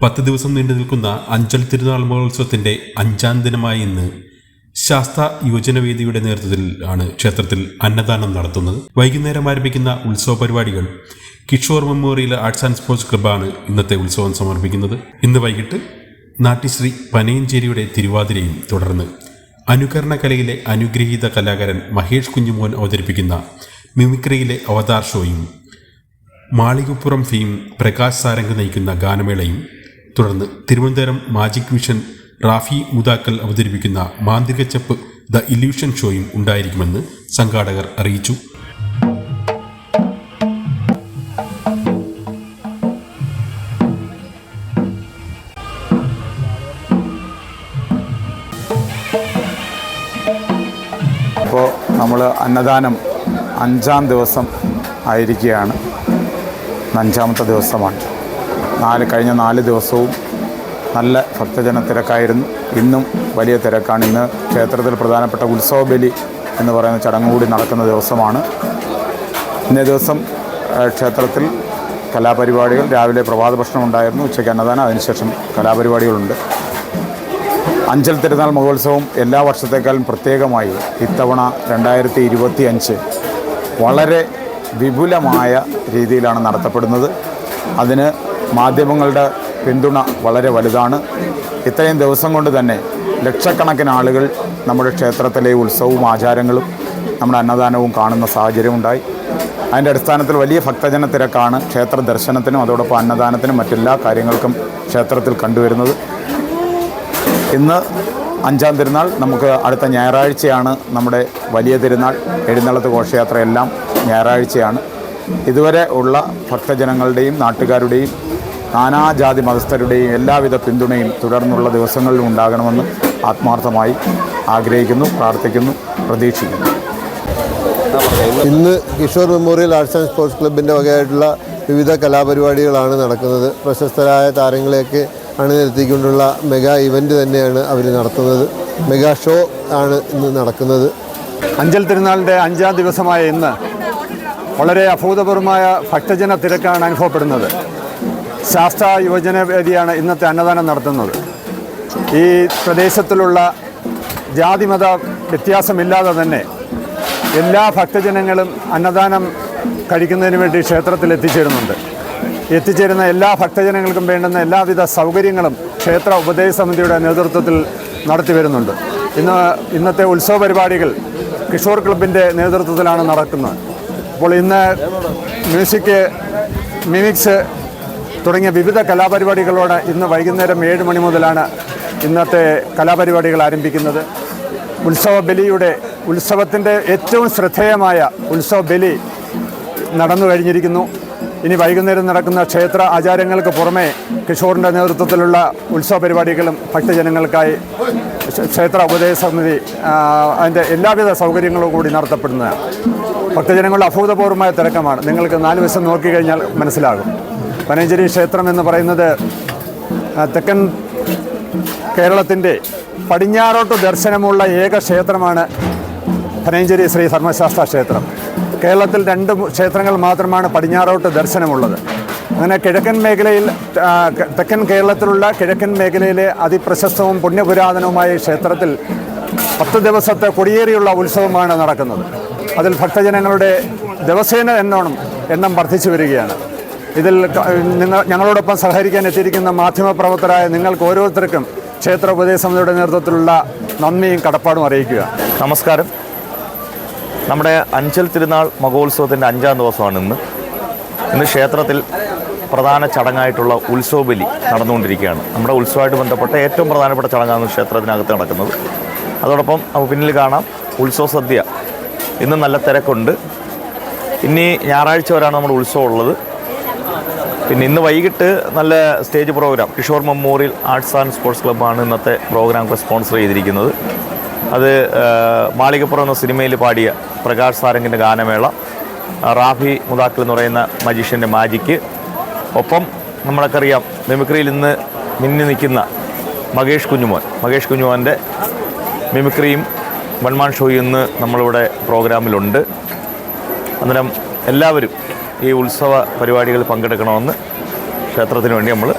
പത്ത് ദിവസം നീണ്ടു നിൽക്കുന്ന അഞ്ചൽ തിരുനാൾ മഹോത്സവത്തിന്റെ അഞ്ചാം ദിനമായ ഇന്ന് ശാസ്ത്ര യുവജനവേദിയുടെ നേതൃത്വത്തിൽ ആണ് ക്ഷേത്രത്തിൽ അന്നദാനം നടത്തുന്നത്. വൈകുന്നേരം ആരംഭിക്കുന്ന ഉത്സവ പരിപാടികൾ Kishore memorial arts and sports ക്ലബ്ബാണ് ഇന്നത്തെ ഉത്സവം സമർപ്പിക്കുന്നത്. ഇന്ന് വൈകിട്ട് നാട്യശ്രീ പനയഞ്ചേരിയുടെ തിരുവാതിരയും തുടർന്ന് അനുകരണ കലയിലെ അനുഗ്രഹീത കലാകാരൻ മഹേഷ് കുഞ്ഞുമോൻ അവതരിപ്പിക്കുന്ന മിമിക്രിയിലെ അവതാർ ഷോയും മാളികപ്പുറം ഫീം പ്രകാശ് സാരംഗ് നയിക്കുന്ന ഗാനമേളയും തുടർന്ന് തിരുവനന്തപുരം മാജിക് വിഷൻ റാഫി മുതാക്കൽ അവതരിപ്പിക്കുന്ന മാന്ത്രിക ചപ്പ് ദ ഇല്യൂഷൻ ഷോയും ഉണ്ടായിരിക്കുമെന്ന് സംഘാടകർ അറിയിച്ചു. ഇപ്പോൾ നമ്മൾ അന്നദാനം അഞ്ചാം ദിവസം ആയിരിക്കുകയാണ്. അഞ്ചാമത്തെ ദിവസമാണ്. നാല് കഴിഞ്ഞ നാല് ദിവസവും നല്ല ഭക്തജന തിരക്കായിരുന്നു. ഇന്നും വലിയ തിരക്കാണ്. ഇന്ന് ക്ഷേത്രത്തിൽ പ്രധാനപ്പെട്ട ഉത്സവ ബലി എന്ന് പറയുന്ന ചടങ്ങ് കൂടി നടക്കുന്ന ദിവസമാണ്. ഇന്നേ ദിവസം ക്ഷേത്രത്തിൽ കലാപരിപാടികൾ. രാവിലെ പ്രഭാത ഭക്ഷണം ഉണ്ടായിരുന്നു. ഉച്ചയ്ക്ക് അന്നദാനം. അതിനുശേഷം കലാപരിപാടികളുണ്ട്. അഞ്ചൽ തിരുനാൾ മഹോത്സവം എല്ലാ വർഷത്തേക്കാളും പ്രത്യേകമായി ഇത്തവണ രണ്ടായിരത്തി ഇരുപത്തി അഞ്ച് വളരെ വിപുലമായ രീതിയിലാണ് നടത്തപ്പെടുന്നത്. അതിന് മാധ്യമങ്ങളുടെ പിന്തുണ വളരെ വലുതാണ്. ഇത്രയും ദിവസം കൊണ്ട് തന്നെ ലക്ഷക്കണക്കിന് ആളുകൾ നമ്മുടെ ക്ഷേത്രത്തിലെ ഉത്സവവും ആചാരങ്ങളും നമ്മുടെ അന്നദാനവും കാണുന്ന സാഹചര്യമുണ്ടായി അതിന്റെ അടിസ്ഥാനത്തിൽ വലിയ ഭക്തജന തിരക്കാണ് ക്ഷേത്ര ദർശനത്തിനും അതോടൊപ്പം അന്നദാനത്തിനും മറ്റെല്ലാ കാര്യങ്ങൾക്കും ക്ഷേത്രത്തിൽ കണ്ടുവരുന്നത്. ഇന്ന് അഞ്ചാം തിരുനാൾ നമുക്ക് അടുത്ത ഞായറാഴ്ചയാണ് നമ്മുടെ വലിയ തിരുനാൾ. എഴുന്നള്ളത്ത് ഘോഷയാത്ര എല്ലാം ഞായറാഴ്ചയാണ്. ഇതുവരെ ഉള്ള ഭക്തജനങ്ങളുടെയും നാട്ടുകാരുടെയും നാനാജാതി മതസ്ഥരുടെയും എല്ലാവിധ പിന്തുണയും തുടർന്നുള്ള ദിവസങ്ങളിലും ഉണ്ടാകണമെന്ന് ആത്മാർത്ഥമായി ആഗ്രഹിക്കുന്നു പ്രാർത്ഥിക്കുന്നു പ്രതീക്ഷിക്കുന്നു. ഇന്ന് Kishore memorial arts and sports ക്ലബിന്റെ വകയായിട്ടുള്ള വിവിധ കലാപരിപാടികളാണ് നടക്കുന്നത്. പ്രശസ്തരായ താരങ്ങളെയൊക്കെ അണിനിരത്തിക്കൊണ്ടുള്ള മെഗാ ഇവന്റ് തന്നെയാണ് അവർ നടത്തുന്നത്. മെഗാ ഷോ ആണ് ഇന്ന് നടക്കുന്നത്. അഞ്ചൽ തിരുനാളിന്റെ അഞ്ചാം ദിവസമായ ഇന്ന് വളരെ അഭൂതപൂർവമായ ഭക്തജന തിരക്കാണ് അനുഭവപ്പെടുന്നത്. ശാസ്ത്ര യുവജന വേദിയാണ് ഇന്നത്തെ അന്നദാനം നടത്തുന്നത്. ഈ പ്രദേശത്തിലുള്ള ജാതിമത വ്യത്യാസമില്ലാതെ തന്നെ എല്ലാ ഭക്തജനങ്ങളും അന്നദാനം കഴിക്കുന്നതിന് വേണ്ടി ക്ഷേത്രത്തിൽ എത്തിച്ചേരുന്നുണ്ട്. എത്തിച്ചേരുന്ന എല്ലാ ഭക്തജനങ്ങൾക്കും വേണ്ടുന്ന എല്ലാവിധ സൗകര്യങ്ങളും ക്ഷേത്ര ഉപദേശ സമിതിയുടെ നേതൃത്വത്തിൽ നടത്തി വരുന്നുണ്ട്. ഇന്ന് ഇന്നത്തെ ഉത്സവ പരിപാടികൾ കിഷോർ ക്ലബിന്റെ നേതൃത്വത്തിലാണ് നടക്കുന്നത്. അപ്പോൾ ഇന്ന് മ്യൂസിക് മിമിക്സ് തുടങ്ങിയ വിവിധ കലാപരിപാടികളോട് ഇന്ന് വൈകുന്നേരം ഏഴ് മണി മുതലാണ് ഇന്നത്തെ കലാപരിപാടികൾ ആരംഭിക്കുന്നത്. ഉത്സവ ബലിയുടെ ഉത്സവത്തിന്റെ ഏറ്റവും ശ്രദ്ധേയമായ ഉത്സവ ബലി നടന്നു കഴിഞ്ഞിരിക്കുന്നു. ഇനി വൈകുന്നേരം നടക്കുന്ന ക്ഷേത്ര ആചാരങ്ങൾക്ക് പുറമെ കിഷോറിന്റെ നേതൃത്വത്തിലുള്ള ഉത്സവ പരിപാടികളും ഭക്തജനങ്ങൾക്കായി ക്ഷേത്ര ഉപദേശ സമിതി അതിന്റെ എല്ലാവിധ സൗകര്യങ്ങളും കൂടി നടത്തപ്പെടുന്നതാണ്. ഭക്തജനങ്ങളുടെ അഭൂതപൂർവമായ തിരക്കമാണ് നിങ്ങൾക്ക് നാല് വശം നോക്കിക്കഴിഞ്ഞാൽ മനസ്സിലാകും. പനഞ്ചേരി ക്ഷേത്രം എന്ന് പറയുന്നത് തെക്കൻ കേരളത്തിന്റെ പടിഞ്ഞാറോട്ട് ദർശനമുള്ള ഏക ക്ഷേത്രമാണ് പനഞ്ചേരി ശ്രീ ധർമ്മശാസ്ത്ര ക്ഷേത്രം. കേരളത്തിൽ രണ്ട് ക്ഷേത്രങ്ങൾ മാത്രമാണ് പടിഞ്ഞാറോട്ട് ദർശനമുള്ളത്. അങ്ങനെ കിഴക്കൻ മേഖലയിൽ തെക്കൻ കേരളത്തിലുള്ള കിഴക്കൻ മേഖലയിലെ അതിപ്രശസ്തവും പുണ്യപുരാതനവുമായ ക്ഷേത്രത്തിൽ പത്ത് ദിവസത്തെ കൊടിയേറിയുള്ള ഉത്സവമാണ് നടക്കുന്നത്. അതിൽ ഭക്തജനങ്ങളുടെ ദിവസേന എന്നോണം എണ്ണം വർദ്ധിച്ചു വരികയാണ്. ഇതിൽ നിങ്ങൾ ഞങ്ങളോടൊപ്പം സഹകരിക്കാൻ എത്തിയിരിക്കുന്ന മാധ്യമപ്രവർത്തകരായ നിങ്ങൾക്ക് ഓരോരുത്തർക്കും ക്ഷേത്ര ഉപദേശ സമിതിയുടെ നേതൃത്വത്തിലുള്ള നന്ദിയും കടപ്പാടും അറിയിക്കുക. നമസ്കാരം. നമ്മുടെ അഞ്ചൽ തിരുനാൾ മഹോത്സവത്തിന്റെ അഞ്ചാം ദിവസമാണ് ഇന്ന്. ഇന്ന് ക്ഷേത്രത്തിൽ പ്രധാന ചടങ്ങായിട്ടുള്ള ഉത്സവ ബലി നടന്നുകൊണ്ടിരിക്കുകയാണ്. നമ്മുടെ ഉത്സവമായിട്ട് ബന്ധപ്പെട്ട ഏറ്റവും പ്രധാനപ്പെട്ട ചടങ്ങാണ് ക്ഷേത്രത്തിനകത്ത് നടക്കുന്നത്. അതോടൊപ്പം നമുക്ക് പിന്നിൽ കാണാം ഉത്സവ സദ്യ. ഇന്ന് നല്ല തിരക്കുണ്ട്. ഇനി ഞായറാഴ്ച വരെയാണ് നമ്മുടെ ഉത്സവം ഉള്ളത്. പിന്നെ ഇന്ന് വൈകിട്ട് നല്ല stage programme. Kishore memorial arts and sports ക്ലബ്ബാണ് ഇന്നത്തെ പ്രോഗ്രാം സ്പോൺസർ ചെയ്തിരിക്കുന്നത്. അത് മാളികപ്പുറം എന്ന സിനിമയിൽ പാടിയ പ്രകാശ് സാരംഗിന്റെ ഗാനമേള റാഫി മുതാക്കൽ എന്ന് പറയുന്ന മജീഷ്യന്റെ മാജിക്ക് ഒപ്പം നമ്മളൊക്കെ അറിയാം മിമിക്രിയിൽ ഇന്ന് മിന്നി നിൽക്കുന്ന മകേഷ് കുഞ്ഞുമോൻ. മകേഷ് കുഞ്ഞുമോന്റെ മിമിക്രിയും വൺമാൻ ഷോയും ഇന്ന് നമ്മളിവിടെ പ്രോഗ്രാമിലുണ്ട്. അന്നേരം എല്ലാവരും ഈ ഉത്സവ പരിപാടികളിൽ പങ്കെടുക്കണമെന്ന് ക്ഷേത്രത്തിന് വേണ്ടി നമ്മൾ